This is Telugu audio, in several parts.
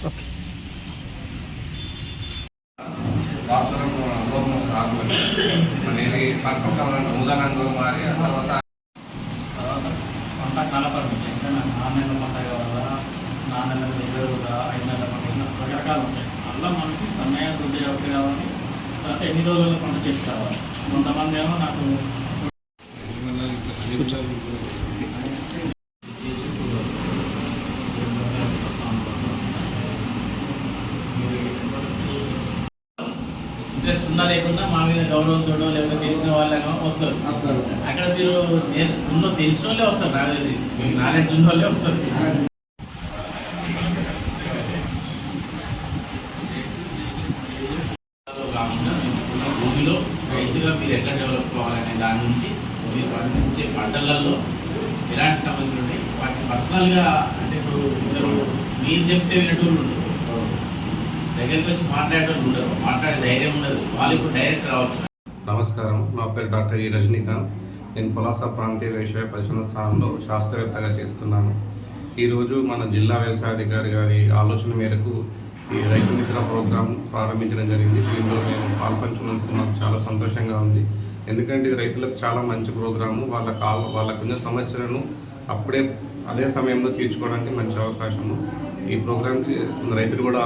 అనేది మారి ఆ తర్వాత తర్వాత పంట కాలపరిమితి అంటే నాకు ఆరు నెలల పంట కావాలా? నాలుగు నెలల ఎదురుగా ఐదు నెలల పంట రకరకాలు ఉంటాయి. అలా మనకి సమయానికి ఉండే ఒకటి కావాలి తర్వాత ఎన్ని రోజుల పంట చేసి కావాలి? కొంతమంది ఏమో నాకు లేకున్నా మా మీద గౌరవంతోనో లేకపోతే తెలిసిన వాళ్ళేమో వస్తారు. అక్కడ మీరు నేను ఉన్నో తెలిసిన వాళ్ళే వస్తారు మీకు నాలెడ్జ్ ఉన్న వాళ్ళే వస్తారు. కాకుండా భూమిలో రైతుగా మీరు ఎట్లా డెవలప్ కావాలనే దాని నుంచి మీరు పండించే పంటలలో ఎలాంటి సమస్యలు ఉంటాయి? వాటిని పర్సనల్గా అంటే ఇప్పుడు ఇద్దరు మీరు చెప్తే ఉండరు దగ్గరికి వచ్చి మాట్లాడేటోళ్ళు ఉండరు. మాట్లాడే ధైర్యం ఉండదు. వాళ్ళు ఇప్పుడు డైరెక్ట్ రావచ్చు నమస్కారం. నా పేరు డాక్టర్ ఈ రజనీకాంత్. నేను పులాస ప్రాంతీయ వ్యవసాయ పరిశోధన స్థానంలో శాస్త్రవేత్తగా చేస్తున్నాను. ఈరోజు మన జిల్లా వ్యవసాయ అధికారి గారి ఆలోచన మేరకు ఈ రైతు మిత్ర ప్రోగ్రాం ప్రారంభించడం జరిగింది. దీనిలో మేము పాల్పంచుకున్నందుకు మాకు చాలా సంతోషంగా ఉంది. ఎందుకంటే రైతులకు చాలా మంచి ప్రోగ్రాము. వాళ్ళ కాల వాళ్ళకున్న సమస్యలను అప్పుడే అదే సమయంలో తీర్చుకోవడానికి మంచి అవకాశము. ఈ ప్రోగ్రాంకి రైతులు కూడా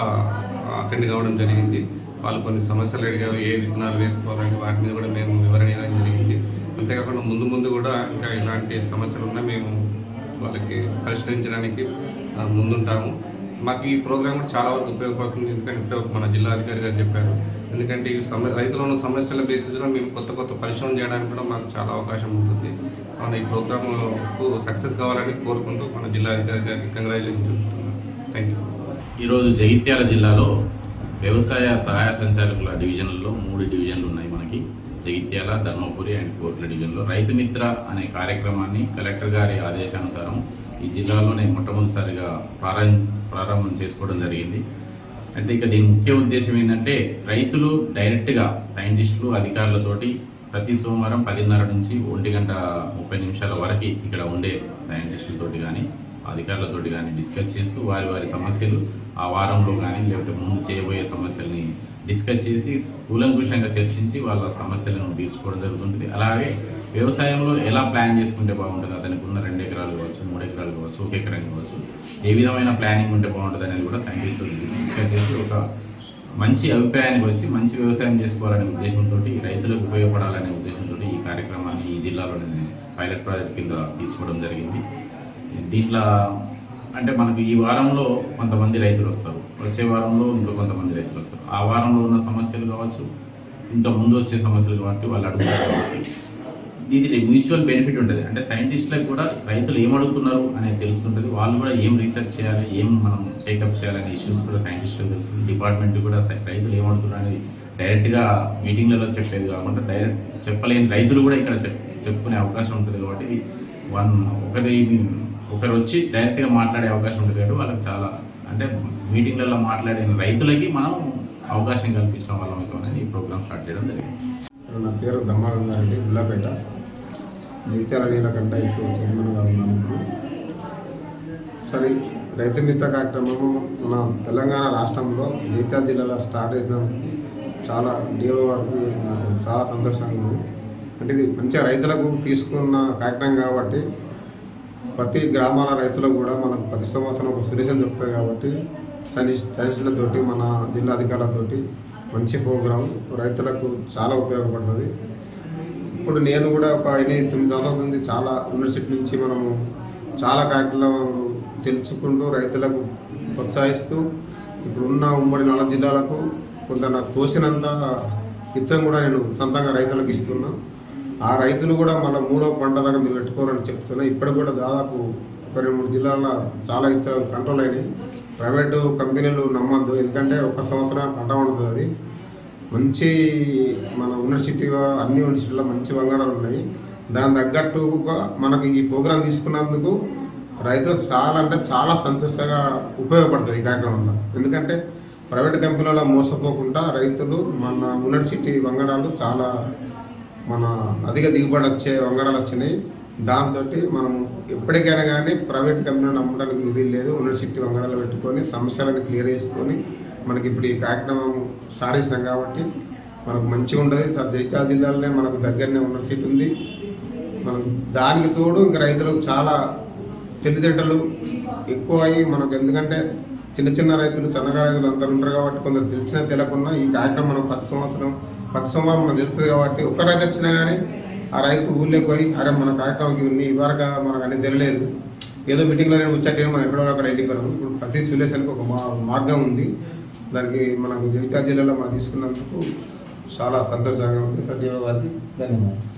అటెండ్ కావడం జరిగింది. వాళ్ళు కొన్ని సమస్యలు అడిగారు ఏ విత్తనాలు వేసుకోవాలని వాటిని కూడా మేము వివరణ ఇవ్వడం జరిగింది. అంతేకాకుండా ముందు ముందు కూడా ఇంకా ఇలాంటి సమస్యలు ఉన్నా మేము వాళ్ళకి పరిష్కరించడానికి ముందుంటాము. మాకు ఈ ప్రోగ్రామ్ కూడా చాలా వరకు ఉపయోగపడుతుంది. ఎందుకంటే మన జిల్లా అధికారి గారు చెప్పారు. ఎందుకంటే ఈ సమ రైతులు ఉన్న సమస్యల బేసిస్లో మేము కొత్త కొత్త పరిశ్రమ చేయడానికి కూడా మాకు చాలా అవకాశం ఉంటుంది. మన ఈ ప్రోగ్రామ్కు సక్సెస్ కావాలని కోరుకుంటూ మన జిల్లా అధికారి గారికి కంగ్రాచులేషన్ చెప్తున్నాను. థ్యాంక్ యూ ఈరోజు జగిత్యాల జిల్లాలో వ్యవసాయ సహాయ సంచాలకుల డివిజన్లలో మూడు డివిజన్లు ఉన్నాయి మనకి. జగిత్యాల ధర్మపురి అండ్ కోట్ల డివిజన్లో. రైతు మిత్ర అనే కార్యక్రమాన్ని కలెక్టర్ గారి ఆదేశానుసారం ఈ జిల్లాలోనే మొట్టమొదటిసారిగా ప్రారంభ ప్రారంభం చేసుకోవడం జరిగింది. అంటే ఇక దీని ముఖ్య ఉద్దేశం ఏంటంటే రైతులు డైరెక్ట్గా సైంటిస్టులు అధికారులతోటి ప్రతి సోమవారం పదిన్నర నుంచి ఒంటి గంట ముప్పై నిమిషాల వరకు ఇక్కడ ఉండే సైంటిస్టులతోటి కానీ అధికారులతోటి కానీ డిస్కస్ చేస్తూ వారి వారి సమస్యలు ఆ వారంలో కానీ లేకపోతే ముందు చేయబోయే సమస్యల్ని డిస్కస్ చేసి కూలంకుషంగా చర్చించి వాళ్ళ సమస్యలను తీర్చుకోవడం జరుగుతుంది అలాగే వ్యవసాయంలో ఎలా ప్లాన్ చేసుకుంటే బాగుంటుంది? అతనికి ఉన్న రెండు ఎకరాలు కావచ్చు మూడు ఎకరాలు కావచ్చు ఒక ఎకరం కావచ్చు ఏ విధమైన ప్లానింగ్ ఉంటే బాగుంటుంది అనేది కూడా సైంటిస్టులు డిస్కస్ చేసి ఒక మంచి అభిప్రాయానికి వచ్చి మంచి వ్యవసాయం చేసుకోవాలనే ఉద్దేశంతో రైతులకు ఉపయోగపడాలనే ఉద్దేశంతో ఈ కార్యక్రమాన్ని ఈ జిల్లాలోనే పైలట్ ప్రాజెక్ట్ కింద తీసుకోవడం జరిగింది. దీంట్లో అంటే మనకు ఈ వారంలో కొంతమంది రైతులు వస్తారు. వచ్చే వారంలో ఇంకో కొంతమంది రైతులు వస్తారు. ఆ వారంలో ఉన్న సమస్యలు కావచ్చు ఇంకా ముందు వచ్చే సమస్యలు కాబట్టి వాళ్ళు అడుగుతారు దీనికి మ్యూచువల్ బెనిఫిట్ ఉంటుంది. అంటే సైంటిస్టులకు కూడా రైతులు ఏం అడుగుతున్నారు అనేది తెలుస్తుంటుంది. వాళ్ళు కూడా ఏం రీసెర్చ్ చేయాలి ఏం మనం టేకప్ చేయాలనే ఇష్యూస్ కూడా సైంటిస్టులకు తెలుస్తుంది. డిపార్ట్మెంట్ కూడా రైతులు ఏం అడుగుతున్నారు అనేది డైరెక్ట్గా మీటింగ్లలో చెప్పేది కాకుండా డైరెక్ట్ చెప్పలేని రైతులు కూడా ఇక్కడ చెప్పుకునే అవకాశం ఉంటుంది కాబట్టి వన్ ఒకరి ఒకరు వచ్చి డైరెక్ట్గా మాట్లాడే అవకాశం ఉంటుంది కాబట్టి వాళ్ళకి చాలా అంటే మీటింగ్లలో మాట్లాడే రైతులకి మనం అవకాశం కల్పించడం వల్ల ఈ ప్రోగ్రామ్ స్టార్ట్ చేయడం జరిగింది. నా పేరు దమ్మాగంగారెడ్డి గుల్లాపేట నీళ్ళ కంటే ఎక్కువ చైర్మన్గా ఉన్నాను ఇప్పుడు. సరే రైతు మిత్ర కార్యక్రమము మన తెలంగాణ రాష్ట్రంలో జగిత్యాల జిల్లాలో స్టార్ట్ చేసినాం. చాలా డిఓ వరకు నాకు చాలా సంతోషంగా ఉంది. అంటే ఇది మంచిగా రైతులకు తీసుకున్న కార్యక్రమం కాబట్టి ప్రతి గ్రామాల రైతులకు కూడా మనకు ప్రతి సంవత్సరం ఒక సొల్యూషన్ దొరుకుతుంది కాబట్టి సైనిస్టులతోటి మన జిల్లా అధికారులతోటి మంచి ప్రోగ్రాం రైతులకు చాలా ఉపయోగపడుతుంది. ఇప్పుడు నేను కూడా ఒక ఎనిమిది తొమ్మిది సంవత్సరాల నుండి చాలా యూనివర్సిటీ నుంచి మనము చాలా కార్యక్రమాలు తెలుసుకుంటూ రైతులకు ప్రోత్సహిస్తూ ఇప్పుడున్న ఉమ్మడి నాలుగు జిల్లాలకు కొంత నాకు తోసినంత విత్తనం కూడా నేను సొంతంగా రైతులకు ఇస్తున్నాను ఆ రైతులు కూడా మన మూడో పంట దాకా మీరు పెట్టుకోవాలని చెప్తున్నా. ఇప్పటికి కూడా దాదాపు ఒక రెండు మూడు జిల్లాల్లో చాలా ఇతర కంట్రోల్ అయినాయి. ప్రైవేటు కంపెనీలు నమ్మద్దు. ఎందుకంటే ఒక సంవత్సరం పంట ఉండదు అది. మంచి మన యూనివర్సిటీ అన్ని యూనివర్సిటీలో మంచి వంగడాలు ఉన్నాయి. దాని తగ్గట్టుగా మనకి ఈ ప్రోగ్రాం తీసుకున్నందుకు రైతులు చాలా అంటే చాలా సంతోషంగా ఉపయోగపడుతుంది ఈ కార్యక్రమంలో ఎందుకంటే ప్రైవేట్ కంపెనీలలో మోసపోకుండా రైతులు మన యూనివర్సిటీ వంగడాలు చాలా మన అధిక దిగుబడి వచ్చే వంగడాలు వచ్చినాయి. దాంతో మనం ఎప్పటికైనా కానీ ప్రైవేట్ కంపెనీని నమ్మడానికి వీలు లేదు. యూనివర్సిటీ వంగడాలు పెట్టుకొని సమస్యలను క్లియర్ చేసుకొని మనకి ఇప్పుడు ఈ కార్యక్రమం స్టార్ట్ కాబట్టి మనకు మంచిగా ఉంటుంది. సార్ జిల్లాలోనే మనకు దగ్గరనే యూనివర్సిటీ ఉంది. మనం దానికి తోడు ఇంకా రైతులకు చాలా తెలివితేటలు ఎక్కువ అయ్యి మనకు ఎందుకంటే చిన్న చిన్న రైతులు చిన్నగా రైతులు అందరు ఉంటారు కాబట్టి కొందరు తెలిసినా తెలియకుండా ఈ కార్యక్రమం మనం పది సంవత్సరం పక్షంలో మనం తెలుస్తుంది కాబట్టి ఒక్క రైతు వచ్చినా కానీ ఆ రైతు ఊళ్ళోకి పోయి అరే మన కార్యక్రమం ఇవన్నీ ఇవ్వరగా మనకు అన్ని తెలియలేదు. ఏదో మీటింగ్లో నేను వచ్చాకే మనం ఎక్కడో అక్కడ ఇంటికి ఇప్పుడు ప్రతి సులేషన్కి ఒక మా మార్గం ఉంది. దానికి మనకు జగిత్యాల జిల్లాలో మనం తీసుకున్నందుకు చాలా సంతోషంగా ఉంది. ధన్యవాదాలు. ధన్యవాదాలు.